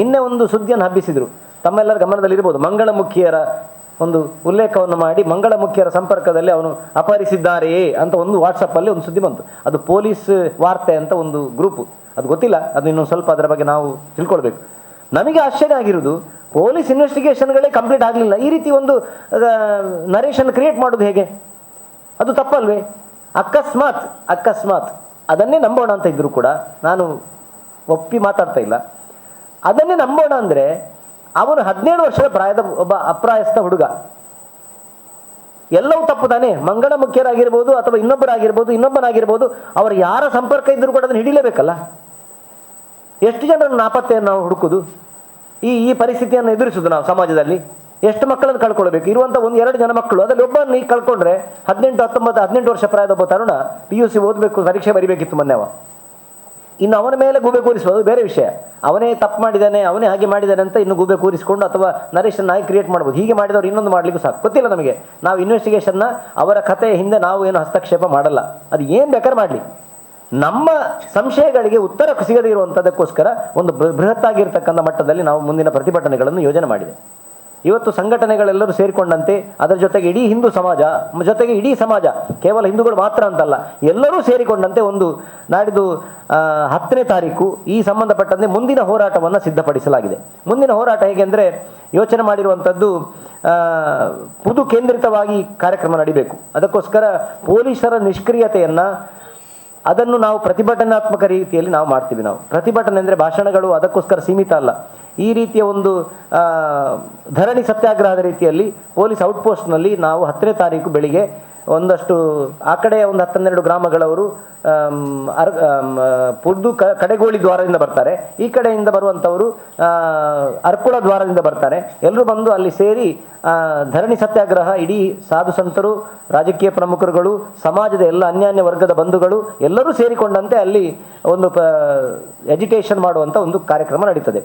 ನಿನ್ನೆ ಒಂದು ಸುದ್ದಿಯನ್ನು ಹಬ್ಬಿಸಿದರು. ತಮ್ಮೆಲ್ಲರ ಗಮನದಲ್ಲಿರ್ಬೋದು. ಮಂಗಳಮುಖಿಯರ ಒಂದು ಉಲ್ಲೇಖವನ್ನು ಮಾಡಿ ಮಂಗಳಮುಖಿಯರ ಸಂಪರ್ಕದಲ್ಲಿ ಅವನು ಅಪಹರಿಸಿದ್ದಾರೆಯೇ ಅಂತ ಒಂದು ವಾಟ್ಸಪ್ ಅಲ್ಲಿ ಒಂದು ಸುದ್ದಿ ಬಂತು. ಅದು ಪೊಲೀಸ್ ವಾರ್ತೆ ಅಂತ ಒಂದು ಗ್ರೂಪ್ ಅದು ಗೊತ್ತಿಲ್ಲ. ಅದು ಇನ್ನೊಂದು ಸ್ವಲ್ಪ ಅದರ ಬಗ್ಗೆ ನಾವು ತಿಳ್ಕೊಳ್ಬೇಕು. ನಮಗೆ ಆಶ್ಚರ್ಯ ಆಗಿರುವುದು, ಪೊಲೀಸ್ ಇನ್ವೆಸ್ಟಿಗೇಷನ್ಗಳೇ ಕಂಪ್ಲೀಟ್ ಆಗಲಿಲ್ಲ. ಈ ರೀತಿ ಒಂದು ನರೇಶನ್ ಕ್ರಿಯೇಟ್ ಮಾಡೋದು ಹೇಗೆ? ಅದು ತಪ್ಪಲ್ವೇ? ಅಕಸ್ಮಾತ್ ಅಕಸ್ಮಾತ್ ಅದನ್ನೇ ನಂಬೋಣ ಅಂತ ಇದ್ದರೂ ಕೂಡ ನಾನು ಒಪ್ಪಿ ಮಾತಾಡ್ತಾ ಇಲ್ಲ. ಅದನ್ನೇ ನಂಬೋಣ ಅಂದರೆ ಅವನು ಹದಿನೇಳು ವರ್ಷದ ಪ್ರಾಯದ ಒಬ್ಬ ಅಪ್ರಾಯಸ್ಥ ಹುಡುಗ. ಎಲ್ಲವೂ ತಪ್ಪು ತಾನೆ? ಮಂಗಳ ಮುಖ್ಯರಾಗಿರ್ಬೋದು ಅಥವಾ ಇನ್ನೊಬ್ಬರಾಗಿರ್ಬೋದು, ಇನ್ನೊಬ್ಬನಾಗಿರ್ಬೋದು, ಅವರು ಯಾರ ಸಂಪರ್ಕ ಇದ್ದರೂ ಕೂಡ ಅದನ್ನು ಹಿಡಿಲೇಬೇಕಲ್ಲ? ಎಷ್ಟು ಜನರನ್ನು ನಾಪತ್ತೆಯನ್ನು ನಾವು ಹುಡುಕುದು? ಈ ಈ ಪರಿಸ್ಥಿತಿಯನ್ನು ಎದುರಿಸುದು ನಾವು ಸಮಾಜದಲ್ಲಿ. ಎಷ್ಟು ಮಕ್ಕಳನ್ನು ಕಳ್ಕೊಳ್ಬೇಕು? ಇರುವಂಥ ಒಂದು ಎರಡು ಜನ ಮಕ್ಕಳು, ಅದರಲ್ಲಿ ಒಬ್ಬನ ಈಗ ಕಳ್ಕೊಂಡ್ರೆ ಹದಿನೆಂಟು, ಹತ್ತೊಂಬತ್ತು, ಹದಿನೆಂಟು ವರ್ಷ ಪ್ರಾಯದ ಒಬ್ಬ ತರುಣ ಪಿ ಯು ಸಿ ಓದಬೇಕು, ಪರೀಕ್ಷೆ ಬರಿಬೇಕಿತ್ತು ಮೊನ್ನೆ ಅವ. ಇನ್ನು ಅವನ ಮೇಲೆ ಗೂಬೆ ಕೂರಿಸುವುದು ಬೇರೆ ವಿಷಯ. ಅವನೇ ತಪ್ಪು ಮಾಡಿದ್ದಾನೆ, ಅವನೇ ಹಾಗೆ ಮಾಡಿದ್ದಾನೆ ಅಂತ ಇನ್ನು ಗೂಬೆ ಕೂರಿಸಿಕೊಂಡು ಅಥವಾ ನರೇಶನ್ ನಾಯಿ ಕ್ರಿಯೇಟ್ ಮಾಡ್ಬೋದು. ಹೀಗೆ ಮಾಡಿದವರು ಇನ್ನೊಂದು ಮಾಡ್ಲಿಕ್ಕೂ ಸಾಕು. ಗೊತ್ತಿಲ್ಲ ನಮಗೆ. ನಾವು ಇನ್ವೆಸ್ಟಿಗೇಷನ್ನ ಅವರ ಕಥೆ ಹಿಂದೆ ನಾವು ಏನು ಹಸ್ತಕ್ಷೇಪ ಮಾಡಲ್ಲ. ಅದು ಏನು ಬೇಕಾದ್ರೆ ಮಾಡಲಿ. ನಮ್ಮ ಸಂಶಯಗಳಿಗೆ ಉತ್ತರ ಸಿಗದೇ ಒಂದು ಬೃಹತ್ತಾಗಿರ್ತಕ್ಕಂಥ ಮಟ್ಟದಲ್ಲಿ ನಾವು ಮುಂದಿನ ಪ್ರತಿಭಟನೆಗಳನ್ನು ಯೋಜನೆ ಮಾಡಿದೆ. ಇವತ್ತು ಸಂಘಟನೆಗಳೆಲ್ಲರೂ ಸೇರಿಕೊಂಡಂತೆ, ಅದರ ಜೊತೆಗೆ ಇಡೀ ಹಿಂದೂ ಸಮಾಜ ಜೊತೆಗೆ ಇಡೀ ಸಮಾಜ, ಕೇವಲ ಹಿಂದೂಗಳು ಮಾತ್ರ ಅಂತಲ್ಲ, ಎಲ್ಲರೂ ಸೇರಿಕೊಂಡಂತೆ ಒಂದು ನಾಡಿದ್ದು ಹತ್ತನೇ ತಾರೀಕು ಈ ಸಂಬಂಧಪಟ್ಟಂತೆ ಮುಂದಿನ ಹೋರಾಟವನ್ನು ಸಿದ್ಧಪಡಿಸಲಾಗಿದೆ. ಮುಂದಿನ ಹೋರಾಟ ಹೇಗೆಂದರೆ ಯೋಚನೆ ಮಾಡಿರುವಂಥದ್ದು ಪುದು ಕೇಂದ್ರಿತವಾಗಿ ಕಾರ್ಯಕ್ರಮ ನಡಿಬೇಕು. ಅದಕ್ಕೋಸ್ಕರ ಪೊಲೀಸರ ನಿಷ್ಕ್ರಿಯತೆಯನ್ನು ಅದನ್ನು ನಾವು ಪ್ರತಿಭಟನಾತ್ಮಕ ರೀತಿಯಲ್ಲಿ ನಾವು ಮಾಡ್ತೀವಿ ನಾವು. ಪ್ರತಿಭಟನೆ ಅಂದರೆ ಭಾಷಣಗಳು ಅದಕ್ಕೋಸ್ಕರ ಸೀಮಿತ ಅಲ್ಲ. ಈ ರೀತಿಯ ಒಂದು ಧರಣಿ ಸತ್ಯಾಗ್ರಹದ ರೀತಿಯಲ್ಲಿ ಪೊಲೀಸ್ ಔಟ್ಪೋಸ್ಟ್ನಲ್ಲಿ ನಾವು ಹತ್ತನೇ ತಾರೀಕು ಬೆಳಿಗ್ಗೆ ಒಂದಷ್ಟು, ಆ ಕಡೆ ಒಂದು ಹತ್ತನ್ನೆರಡು ಗ್ರಾಮಗಳವರು ಅರ್ ಪುರ್ದು ಕ, ಕಡೆಗೋಳಿ ದ್ವಾರದಿಂದ ಬರ್ತಾರೆ. ಈ ಕಡೆಯಿಂದ ಬರುವಂಥವರು ಅರ್ಕುಳ ದ್ವಾರದಿಂದ ಬರ್ತಾರೆ. ಎಲ್ಲರೂ ಬಂದು ಅಲ್ಲಿ ಸೇರಿ ಧರಣಿ ಸತ್ಯಾಗ್ರಹ, ಇಡೀ ಸಾಧು ಸಂತರು, ರಾಜಕೀಯ ಪ್ರಮುಖರುಗಳು, ಸಮಾಜದ ಎಲ್ಲ ಅನ್ಯಾನ್ಯ ವರ್ಗದ ಬಂಧುಗಳು, ಎಲ್ಲರೂ ಸೇರಿಕೊಂಡಂತೆ ಅಲ್ಲಿ ಒಂದು ಎಜುಕೇಷನ್ ಮಾಡುವಂಥ ಒಂದು ಕಾರ್ಯಕ್ರಮ ನಡೀತದೆ.